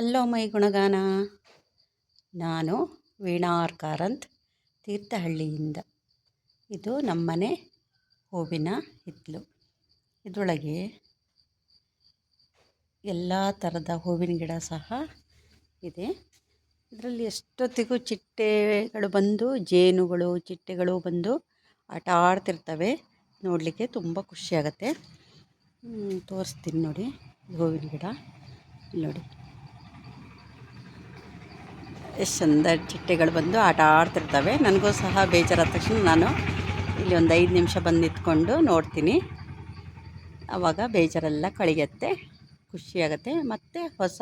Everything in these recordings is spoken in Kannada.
ಹಲೋ ಮೈ ಗುಣಗಾನ. ನಾನು ವೀಣಾರ್ ಕಾರಂತ್, ತೀರ್ಥಹಳ್ಳಿಯಿಂದ. ಇದು ನಮ್ಮನೆ ಹೂವಿನ ಹಿತ್ತಲು ಇದರೊಳಗೆ ಎಲ್ಲ ಥರದ ಹೂವಿನ ಗಿಡ ಸಹ ಇದೆ. ಇದರಲ್ಲಿ ಎಷ್ಟೊತ್ತಿಗೂ ಚಿಟ್ಟೆಗಳು ಬಂದು, ಜೇನುಗಳು, ಚಿಟ್ಟೆಗಳು ಬಂದು ಆಟ ಆಡ್ತಿರ್ತವೆ ನೋಡಲಿಕ್ಕೆ ತುಂಬ ಖುಷಿಯಾಗತ್ತೆ. ತೋರಿಸ್ತೀನಿ ನೋಡಿ ಹೂವಿನ ಗಿಡ. ನೋಡಿ. ಎಷ್ಟು ಚಂದ ಚಿಟ್ಟೆಗಳು ಬಂದು ಆಟ ಆಡ್ತಿರ್ತವೆ. ನನಗೂ ಸಹ ಬೇಜಾರಾದ ತಕ್ಷಣ ನಾನು ಇಲ್ಲಿ ಒಂದು ಐದು ನಿಮಿಷ ಬಂದು ನಿಂತ್ಕೊಂಡು ನೋಡ್ತೀನಿ. ಆವಾಗ ಬೇಜಾರೆಲ್ಲ ಕಳಿಯತ್ತೆ, ಖುಷಿಯಾಗತ್ತೆ, ಮತ್ತು ಹೊಸ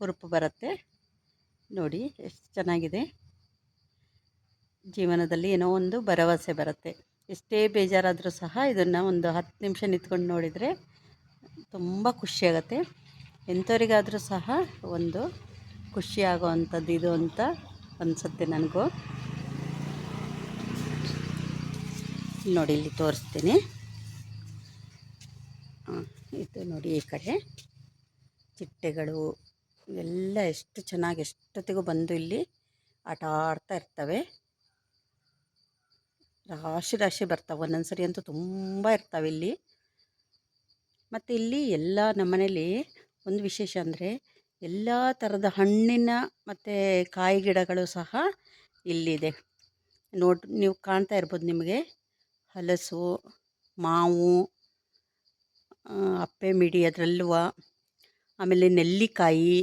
ಹುರುಪು ಬರುತ್ತೆ. ನೋಡಿ, ಎಷ್ಟು ಚೆನ್ನಾಗಿದೆ. ಜೀವನದಲ್ಲಿ ಏನೋ ಒಂದು ಭರವಸೆ ಬರುತ್ತೆ. ಎಷ್ಟೇ ಬೇಜಾರಾದರೂ ಸಹ ಇದನ್ನು ಒಂದು ಹತ್ತು ನಿಮಿಷ ನಿಂತ್ಕೊಂಡು ನೋಡಿದರೆ ತುಂಬ ಖುಷಿಯಾಗತ್ತೆ. ಎಂಥವರಿಗಾದರೂ ಸಹ ಒಂದು ಖುಷಿ ಆಗೋವಂಥದ್ದು ಇದು ಅಂತ ಅನಿಸುತ್ತೆ ನನಗೂ. ನೋಡಿ, ಇಲ್ಲಿ ತೋರಿಸ್ತೀನಿ. ಇದು ನೋಡಿ ಈ ಕಡೆ. ಚಿಟ್ಟೆಗಳು ಎಲ್ಲ ಎಷ್ಟು ಚೆನ್ನಾಗಿ ಎಷ್ಟೊತ್ತಿಗೂ ಬಂದು ಇಲ್ಲಿ ಆಟ ಆಡ್ತಾ ಇರ್ತವೆ. ರಾಶಿ ರಾಶಿ ಬರ್ತವೆ. ಒಂದೊಂದು ಸರಿ ಅಂತೂ ತುಂಬ ಇರ್ತವೆ ಇಲ್ಲಿ. ಮತ್ತು ಇಲ್ಲಿ ಎಲ್ಲ ನಮ್ಮನೇಲಿ ಒಂದು ವಿಶೇಷ ಅಂದರೆ ಎಲ್ಲ ಥರದ ಹಣ್ಣಿನ ಮತ್ತು ಕಾಯಿ ಗಿಡಗಳು ಸಹ ಇಲ್ಲಿದೆ. ನೋಡಿ ನೀವು ಕಾಣ್ತಾ ಇರ್ಬೋದು ನಿಮಗೆ. ಹಲಸು, ಮಾವು ಅಪ್ಪೆ ಮಿಡಿ ಅದರಲ್ಲೂ ಆಮೇಲೆ ನೆಲ್ಲಿಕಾಯಿ.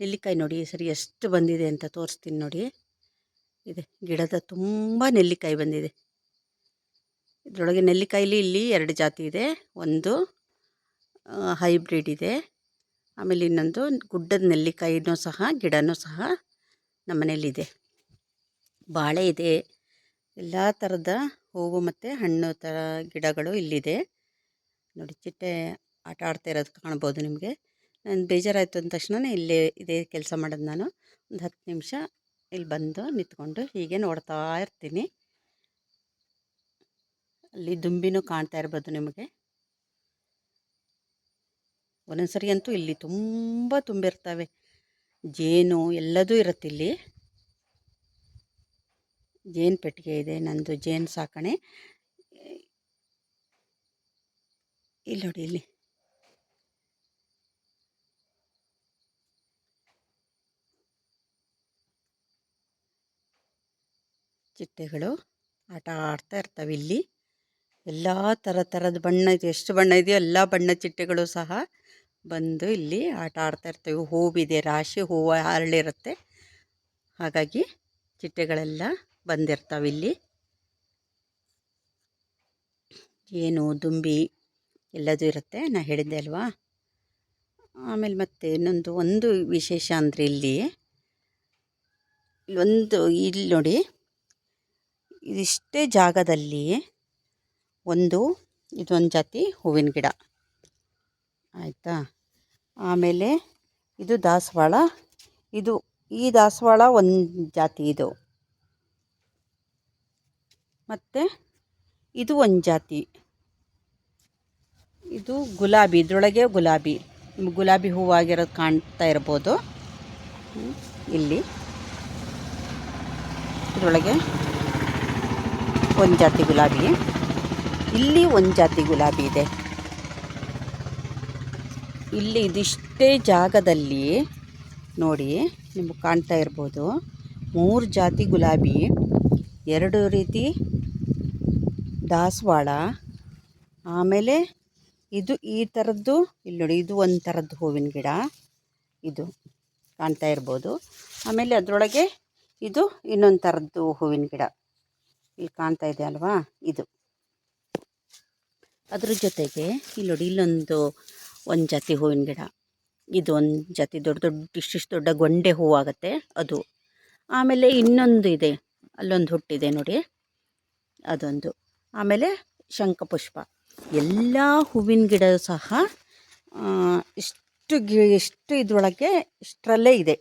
ನೆಲ್ಲಿಕಾಯಿ ನೋಡಿ ಸರಿ ಎಷ್ಟು ಬಂದಿದೆ ಅಂತ ತೋರಿಸ್ತೀನಿ ನೋಡಿ. ಇದೆ, ಗಿಡದ ತುಂಬ ನೆಲ್ಲಿಕಾಯಿ ಬಂದಿದೆ. ಇದರೊಳಗೆ ನೆಲ್ಲಿಕಾಯಿಲಿ ಇಲ್ಲಿ ಎರಡು ಜಾತಿ ಇದೆ. ಒಂದು ಹೈಬ್ರಿಡ್ ಇದೆ. ಆಮೇಲೆ ಇನ್ನೊಂದು ಗುಡ್ಡದ ನೆಲ್ಲಿಕಾಯಿನೂ ಸಹ, ಗಿಡನೂ ಸಹ ನಮ್ಮನೇಲಿದೆ ಬಾಳೆ ಇದೆ. ಎಲ್ಲ ಥರದ ಹೂವು ಮತ್ತು ಹಣ್ಣು ಥರ ಗಿಡಗಳು ಇಲ್ಲಿದೆ. ನೋಡಿ, ಚಿಟ್ಟೆ ಆಟ ಆಡ್ತಾ ಇರೋದು ಕಾಣ್ಬೋದು ನಿಮಗೆ. ನಾನು ಬೇಜಾರಾಯಿತು ಅಂದ ತಕ್ಷಣ ಇಲ್ಲೇ ಇದೇ ಕೆಲಸ ಮಾಡೋದು ನಾನು. ಒಂದು ಹತ್ತು ನಿಮಿಷ ಇಲ್ಲಿ ಬಂದು ನಿಂತ್ಕೊಂಡು ಹೀಗೆ ನೋಡ್ತಾ ಇರ್ತೀನಿ. ಅಲ್ಲಿ ದುಂಬಿನೂ ಕಾಣ್ತಾ ಇರ್ಬೋದು ನಿಮಗೆ. ಒಂದೊಂದು ಸರಿ ಅಂತೂ ಇಲ್ಲಿ ತುಂಬ ತುಂಬಿರ್ತವೆ. ಜೇನು ಎಲ್ಲದೂ ಇರುತ್ತೆ ಇಲ್ಲಿ. ಜೇನು ಪೆಟ್ಟಿಗೆ ಇದೆ, ನಂದು ಜೇನು ಸಾಕಣೆ. ಇಲ್ಲಿ ನೋಡಿ, ಇಲ್ಲಿ. ಚಿಟ್ಟೆಗಳು ಆಟ ಆಡ್ತಾ ಇರ್ತವೆ ಇಲ್ಲಿ. ಎಲ್ಲ ಥರ ಥರದ ಬಣ್ಣ ಇದೆ, ಎಷ್ಟು ಬಣ್ಣ ಇದೆಯೋ ಎಲ್ಲ ಬಣ್ಣ ಚಿಟ್ಟೆಗಳು ಸಹ. ಬಂದು ಇಲ್ಲಿ ಆಟ ಆಡ್ತಾ ಇರ್ತವೆ. ಹೂವಿದೆ, ರಾಶಿ, ಹೂವು ಹರಳಿರುತ್ತೆ ಹಾಗಾಗಿ ಚಿಟ್ಟೆಗಳೆಲ್ಲ ಬಂದಿರ್ತಾವೆ ಇಲ್ಲಿ. ಏನು, ದುಂಬಿ ಎಲ್ಲದೂ ಇರುತ್ತೆ. ನಾ ಹೇಳಿದ್ದೆ ಅಲ್ವಾ? ಆಮೇಲೆ ಮತ್ತೆ ಇನ್ನೊಂದು, ಒಂದು ವಿಶೇಷ ಅಂದರೆ ಇಲ್ಲಿ ಒಂದು, ಇಲ್ಲಿ ನೋಡಿ, ಇದಿಷ್ಟೇ ಜಾಗದಲ್ಲಿ ಒಂದು, ಇದೊಂದು ಜಾತಿ ಹೂವಿನ ಗಿಡ. ಆಯಿತಾ? ಆಮೇಲೆ ಇದು ದಾಸವಾಳ. ಇದು ಈ ದಾಸವಾಳ ಒಂದು ಜಾತಿ ಇದು. ಮತ್ತು ಇದು ಒಂದು ಜಾತಿ. ಇದು ಗುಲಾಬಿ, ಇದರೊಳಗೆ ಗುಲಾಬಿ. ಗುಲಾಬಿ ಹೂವಾಗಿರೋದು ಕಾಣ್ತಾ ಇರ್ಬೋದು. ಇಲ್ಲಿ. ಇದರೊಳಗೆ ಒಂದು ಜಾತಿ ಗುಲಾಬಿ. ಇಲ್ಲಿ ಒಂದು ಜಾತಿ ಗುಲಾಬಿ ಇದೆ. ಇಲ್ಲಿ ಇದಿಷ್ಟೇ ಜಾಗದಲ್ಲಿ ನೋಡಿ ನಿಮಗೆ ಕಾಣ್ತಾ ಇರ್ಬೋದು. ಮೂರು ಜಾತಿ ಗುಲಾಬಿ, ಎರಡು ರೀತಿ ದಾಸವಾಳ, ಆಮೇಲೆ ಇದು ಈ ಥರದ್ದು, ಇಲ್ಲಿ ನೋಡಿ ಇದು ಒಂದು ಥರದ್ದು ಹೂವಿನ ಗಿಡ, ಇದು ಕಾಣ್ತಾ ಇರ್ಬೋದು. ಆಮೇಲೆ ಅದರೊಳಗೆ ಇದು ಇನ್ನೊಂದು ಥರದ್ದು ಹೂವಿನ ಗಿಡ ಇಲ್ಲಿ ಕಾಣ್ತಾ ಇದೆ ಅಲ್ವಾ? ಇದು. ಅದ್ರ ಜೊತೆಗೆ ಇಲ್ಲಿ ನೋಡಿ ಇಲ್ಲೊಂದು ಒಂದು ಜಾತಿ ಹೂವಿನ ಗಿಡ. ಇದು ಒಂದು ಜಾತಿ ದೊಡ್ಡ ದೊಡ್ಡ ಇಷ್ಟಿಷ್ಟು ದೊಡ್ಡ ಗೊಂಡೆ ಹೂವಾಗುತ್ತೆ ಅದು. ಆಮೇಲೆ ಇನ್ನೊಂದು ಇದೆ, ಅಲ್ಲೊಂದು ಹುಟ್ಟಿದೆ ನೋಡಿ. ಅದೊಂದು. ಆಮೇಲೆ ಶಂಖಪುಷ್ಪ. ಎಲ್ಲ ಹೂವಿನ ಗಿಡ ಸಹ ಇಷ್ಟು ಗಿ, ಇಷ್ಟು ಇದರೊಳಗೆ ಇಷ್ಟರಲ್ಲೇ ಇದೆ.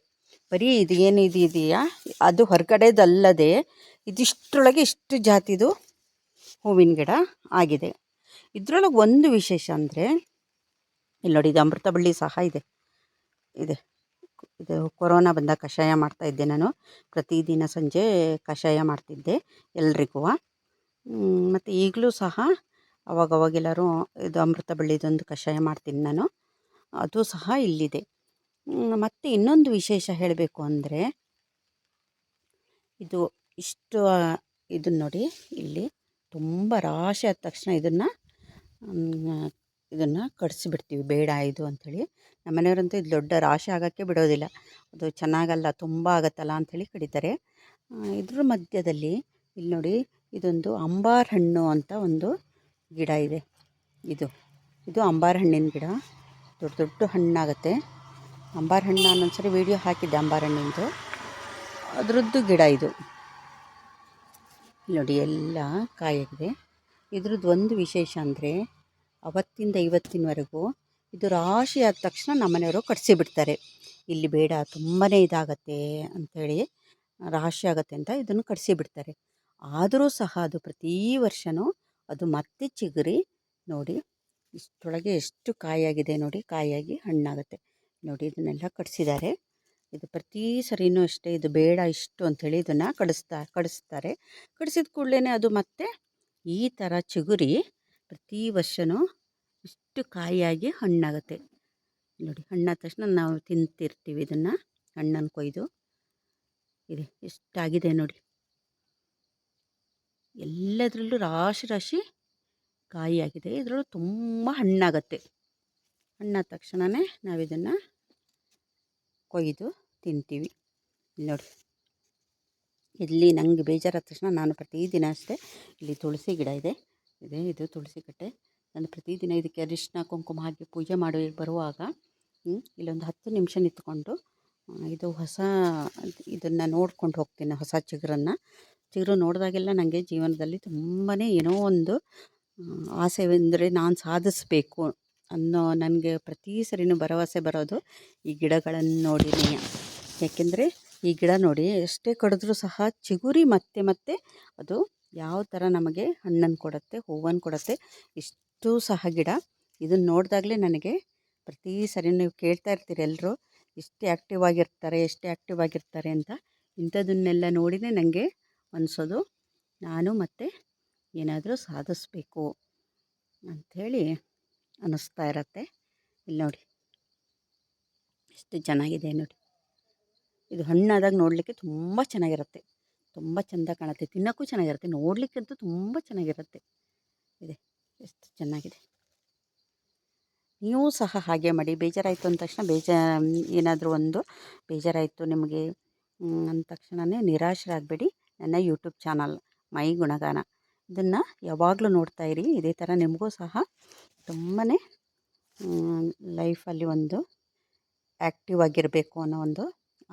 ಬರೀ ಇದು ಏನು ಇದು ಇದೆಯಾ? ಅದು ಹೊರಗಡೆದಲ್ಲದೆ ಇದಿಷ್ಟರೊಳಗೆ ಇಷ್ಟು ಜಾತಿದು ಹೂವಿನ ಗಿಡ ಆಗಿದೆ. ಇದರೊಳಗೆ ಒಂದು ವಿಶೇಷ ಅಂದರೆ ಇಲ್ಲಿ ನೋಡಿ ಇದು ಅಮೃತ ಬಳ್ಳಿ ಸಹ ಇದೆ. ಇದೆ. ಇದು ಕೊರೋನಾ ಬಂದಾಗ ಕಷಾಯ ಮಾಡ್ತಾಯಿದ್ದೆ ನಾನು. ಪ್ರತಿದಿನ ಸಂಜೆ ಕಷಾಯ ಮಾಡ್ತಿದ್ದೆ ಎಲ್ರಿಗೂ. ಮತ್ತು ಈಗಲೂ ಸಹ ಅವಾಗವಾಗೆಲ್ಲರೂ ಇದು ಅಮೃತ ಬಳ್ಳಿದೊಂದು ಕಷಾಯ ಮಾಡ್ತೀನಿ ನಾನು. ಅದು ಸಹ ಇಲ್ಲಿದೆ. ಮತ್ತು ಇನ್ನೊಂದು ವಿಶೇಷ ಹೇಳಬೇಕು ಅಂದರೆ ಇದು ಇಷ್ಟು, ಇದನ್ನು ನೋಡಿ ಇಲ್ಲಿ ತುಂಬ ರಾಶಿ ಆದ ತಕ್ಷಣ ಇದನ್ನು ಇದನ್ನು ಕಡಿಸಿಬಿಡ್ತೀವಿ, ಬೇಡ ಇದು ಅಂಥೇಳಿ. ನಮ್ಮ ಮನೆಯವರಂತೂ ಇದು ದೊಡ್ಡ ರಾಶಿ ಆಗೋಕ್ಕೆ ಬಿಡೋದಿಲ್ಲ. ಅದು ಚೆನ್ನಾಗಲ್ಲ, ತುಂಬ ಆಗುತ್ತಲ್ಲ ಅಂಥೇಳಿ ಕಡಿತಾರೆ. ಇದ್ರ ಮಧ್ಯದಲ್ಲಿ ಇಲ್ಲಿ ನೋಡಿ, ಇದೊಂದು ಅಂಬಾರ ಹಣ್ಣು ಅಂತ ಒಂದು ಗಿಡ ಇದೆ. ಇದು ಇದು ಅಂಬಾರ ಹಣ್ಣಿನ ಗಿಡ. ದೊಡ್ಡ ದೊಡ್ಡ ಹಣ್ಣಾಗತ್ತೆ. ಅಂಬಾರ ಹಣ್ಣು ಅನ್ನೊಂದ್ಸರಿ ವಿಡಿಯೋ ವೀಡಿಯೋ ಹಾಕಿದ್ದೆ ಅಂಬಾರ ಹಣ್ಣಿಂದು. ಅದರದ್ದು ಗಿಡ ಇದು. ನೋಡಿ, ಎಲ್ಲ ಕಾಯಾಗಿದೆ ಇದ್ರದ್ದು ಒಂದು ವಿಶೇಷ ಅಂದರೆ ಅವತ್ತಿಂದ ಇವತ್ತಿನವರೆಗೂ ಇದು ರಾಶಿ ಆದ ತಕ್ಷಣ ನಮ್ಮನೆಯವರು ಕಟ್ಸಿ ಬಿಡ್ತಾರೆ. ಇಲ್ಲಿ ಬೇಡ ತುಂಬಾ ಇದಾಗತ್ತೆ ಅಂಥೇಳಿ ರಾಶಿ ಆಗುತ್ತೆ ಅಂತ ಇದನ್ನು ಕಟ್ಸಿ ಬಿಡ್ತಾರೆ. ಆದರೂ ಸಹ ಅದು ಪ್ರತಿ ವರ್ಷವೂ ಅದು ಮತ್ತೆ ಚಿಗುರಿ ನೋಡಿ, ಇಷ್ಟೊಳಗೆ ಎಷ್ಟು ಕಾಯಾಗಿದೆ ನೋಡಿ ಕಾಯಾಗಿ ಹಣ್ಣಾಗುತ್ತೆ. ನೋಡಿ, ಇದನ್ನೆಲ್ಲ ಕಟ್ಸಿದ್ದಾರೆ. ಇದು ಪ್ರತಿ ಸರಿನೂ ಅಷ್ಟೇ, ಇದು ಬೇಡ ಇಷ್ಟು ಅಂಥೇಳಿ ಇದನ್ನು ಕಡಿಸ್ತಾ, ಕಡಿಸ್ತಾರೆ. ಕಡಿಸಿದ ಕೂಡಲೇ ಅದು ಮತ್ತೆ ಈ ಥರ ಚಿಗುರಿ ಪ್ರತಿ ವರ್ಷವೂ ಇಷ್ಟು ಕಾಯಿಯಾಗಿ ಹಣ್ಣಾಗುತ್ತೆ. ನೋಡಿ, ಹಣ್ಣಾದ ತಕ್ಷಣ ನಾವು ತಿಂತಿರ್ತೀವಿ ಇದನ್ನು ಹಣ್ಣನ್ನು ಕೊಯ್ದು. ಇದೆ, ಎಷ್ಟಾಗಿದೆ ನೋಡಿ. ಎಲ್ಲದರಲ್ಲೂ ರಾಶಿ ರಾಶಿ ಕಾಯಿಯಾಗಿದೆ. ಇದರಲ್ಲೂ ತುಂಬ ಹಣ್ಣಾಗತ್ತೆ. ಹಣ್ಣಾದ ತಕ್ಷಣವೇ ನಾವು ಇದನ್ನು ಕೊಯ್ದು ತಿಂತೀವಿ. ನೋಡಿ, ಇಲ್ಲಿ ನನಗೆ ಬೇಜಾರಾದ ತಕ್ಷಣ ನಾನು ಪ್ರತಿದಿನ ಅಷ್ಟೇ ಇಲ್ಲಿ ತುಳಸಿ ಗಿಡ ಇದೆ. ಇದೆ, ಇದು ತುಳಸಿ ಕಟ್ಟೆ. ನಾನು ಪ್ರತಿದಿನ ಇದಕ್ಕೆ ಅರಿಶಿನ, ಕುಂಕುಮ ಹಾಕಿ ಪೂಜೆ ಮಾಡಿ ಬರುವಾಗ ಇಲ್ಲೊಂದು ಹತ್ತು ನಿಮಿಷ ನಿಂತ್ಕೊಂಡು ಇದು ಹೊಸ ಇದನ್ನು ನೋಡ್ಕೊಂಡು ಹೋಗ್ತೀನಿ, ಹೊಸ ಚಿಗುರನ್ನು. ಚಿಗುರು ನೋಡಿದಾಗೆಲ್ಲ ನನಗೆ ಜೀವನದಲ್ಲಿ ತುಂಬಾ ಏನೋ ಒಂದು ಆಸೆ ಅಂದರೆ ನಾನು ಸಾಧಿಸಬೇಕು ಅನ್ನೋ ನನಗೆ ಪ್ರತಿ ಸರಿನೂ ಭರವಸೆ ಬರೋದು ಈ ಗಿಡಗಳನ್ನು ನೋಡಿ ಯಾಕೆಂದರೆ ಈ ಗಿಡ ನೋಡಿ ಎಷ್ಟೇ ಕಡಿದ್ರೂ ಸಹ ಚಿಗುರಿ ಮತ್ತೆ ಮತ್ತೆ ಅದು ಯಾವ ಥರ ನಮಗೆ ಹಣ್ಣನ್ನು ಕೊಡುತ್ತೆ ಹೂವನ್ನು ಕೊಡುತ್ತೆ, ಇಷ್ಟು ಸಹ ಗಿಡ. ಇದನ್ನು ನೋಡಿದಾಗಲೇ ನನಗೆ ಪ್ರತಿ ಸರಿ ನೀವು ಕೇಳ್ತಾ ಇರ್ತೀರಿ ಎಲ್ಲರೂ ಎಷ್ಟು ಆ್ಯಕ್ಟಿವ್ ಆಗಿರ್ತಾರೆ, ಎಷ್ಟು ಆ್ಯಕ್ಟಿವ್ ಆಗಿರ್ತಾರೆ ಅಂತ ಇಂಥದನ್ನೆಲ್ಲ ನೋಡಿನೇ ನನಗೆ ಅನಿಸೋದು. ನಾನು ಮತ್ತೆ ಏನಾದರೂ ಸಾಧಿಸ್ಬೇಕು ಅಂಥೇಳಿ ಅನ್ನಿಸ್ತಾ ಇರತ್ತೆ. ಇಲ್ಲಿ ನೋಡಿ. ಎಷ್ಟು ಚೆನ್ನಾಗಿದೆ ನೋಡಿ. ಇದು ಹಣ್ಣಾದಾಗ ನೋಡಲಿಕ್ಕೆ ತುಂಬ ಚೆನ್ನಾಗಿರುತ್ತೆ. ತುಂಬ ಚೆಂದ ಕಾಣುತ್ತೆ. ತಿನ್ನೋಕ್ಕೂ ಚೆನ್ನಾಗಿರುತ್ತೆ, ನೋಡಲಿಕ್ಕಂತೂ ತುಂಬ ಚೆನ್ನಾಗಿರುತ್ತೆ. ಇದೆ, ಎಷ್ಟು ಚೆನ್ನಾಗಿದೆ. ನೀವು ಸಹ ಹಾಗೆ ಮಾಡಿ, ಬೇಜಾರಾಯಿತು ಅಂದ ತಕ್ಷಣ, ಬೇಜಾ, ಏನಾದರೂ ಒಂದು ಬೇಜಾರಾಯಿತು ನಿಮಗೆ ಅಂದ ತಕ್ಷಣವೇ ನಿರಾಶರಾಗಬೇಡಿ. ನನ್ನ ಯೂಟ್ಯೂಬ್ ಚಾನಲ್, ಮೈ ಗುಣಗಾನ, ಇದನ್ನು ಯಾವಾಗಲೂ ನೋಡ್ತಾ ಇರಿ. ಇದೇ ಥರ ನಿಮಗೂ ಸಹ ತುಂಬಾ ಲೈಫಲ್ಲಿ ಒಂದು ಆ್ಯಕ್ಟಿವ್ ಆಗಿರಬೇಕು ಅನ್ನೋ ಒಂದು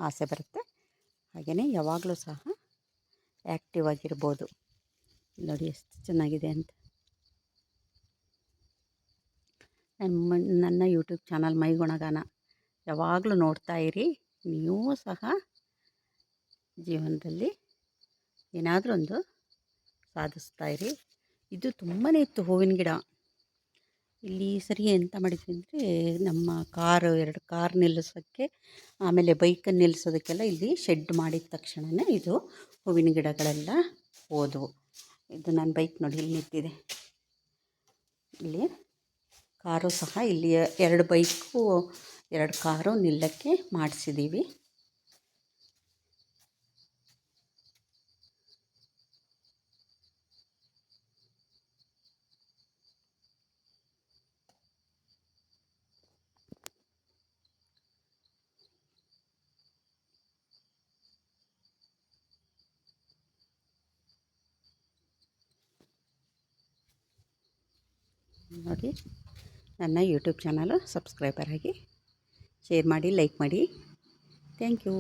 ಆಸೆ ಬರುತ್ತೆ. ಹಾಗೆಯೇ ಯಾವಾಗಲೂ ಸಹ ಆ್ಯಕ್ಟಿವ್ ಆಗಿರ್ಬೋದು. ನೋಡಿ ಎಷ್ಟು ಚೆನ್ನಾಗಿದೆ ಅಂತ. ನಮ್ಮ ನನ್ನ ಯೂಟ್ಯೂಬ್ ಚಾನಲ್ ಮೈ ಗುಣಗಾನ ಯಾವಾಗಲೂ ನೋಡ್ತಾ ಇರಿ. ನೀವು ಸಹ ಜೀವನದಲ್ಲಿ ಏನಾದರೂ ಒಂದು ಸಾಧಿಸ್ತಾ ಇರಿ. ಇದು ತುಂಬಾ ಇತ್ತು ಹೂವಿನ ಗಿಡ. ಇಲ್ಲಿ ಸರಿ ಎಂತ ಮಾಡಿದ್ವಿ ಅಂದರೆ, ನಮ್ಮ ಕಾರು, ಎರಡು ಕಾರ್ ನಿಲ್ಲಿಸೋಕ್ಕೆ ಆಮೇಲೆ ಬೈಕನ್ನು ನಿಲ್ಲಿಸೋದಕ್ಕೆಲ್ಲ ಇಲ್ಲಿ ಶೆಡ್ ಮಾಡಿದ ತಕ್ಷಣವೇ ಇದು ಹೂವಿನ ಗಿಡಗಳೆಲ್ಲ ಹೋದವು. ಇದು ನನ್ನ ಬೈಕ್ ನೋಡಿ ಇಲ್ಲಿ ನಿಂತಿದೆ. ಇಲ್ಲಿ ಕಾರು ಸಹ ಇಲ್ಲಿ ಎರಡು ಬೈಕು, ಎರಡು ಕಾರು ನಿಲ್ಲಕ್ಕೆ ಮಾಡಿಸಿದ್ದೀವಿ ನೋಡಿ ನನ್ನ ಯೂಟ್ಯೂಬ್ ಚಾನಲು ಸಬ್ಸ್ಕ್ರೈಬರ್ ಆಗಿ ಶೇರ್ ಮಾಡಿ ಲೈಕ್ ಮಾಡಿ. Thank you.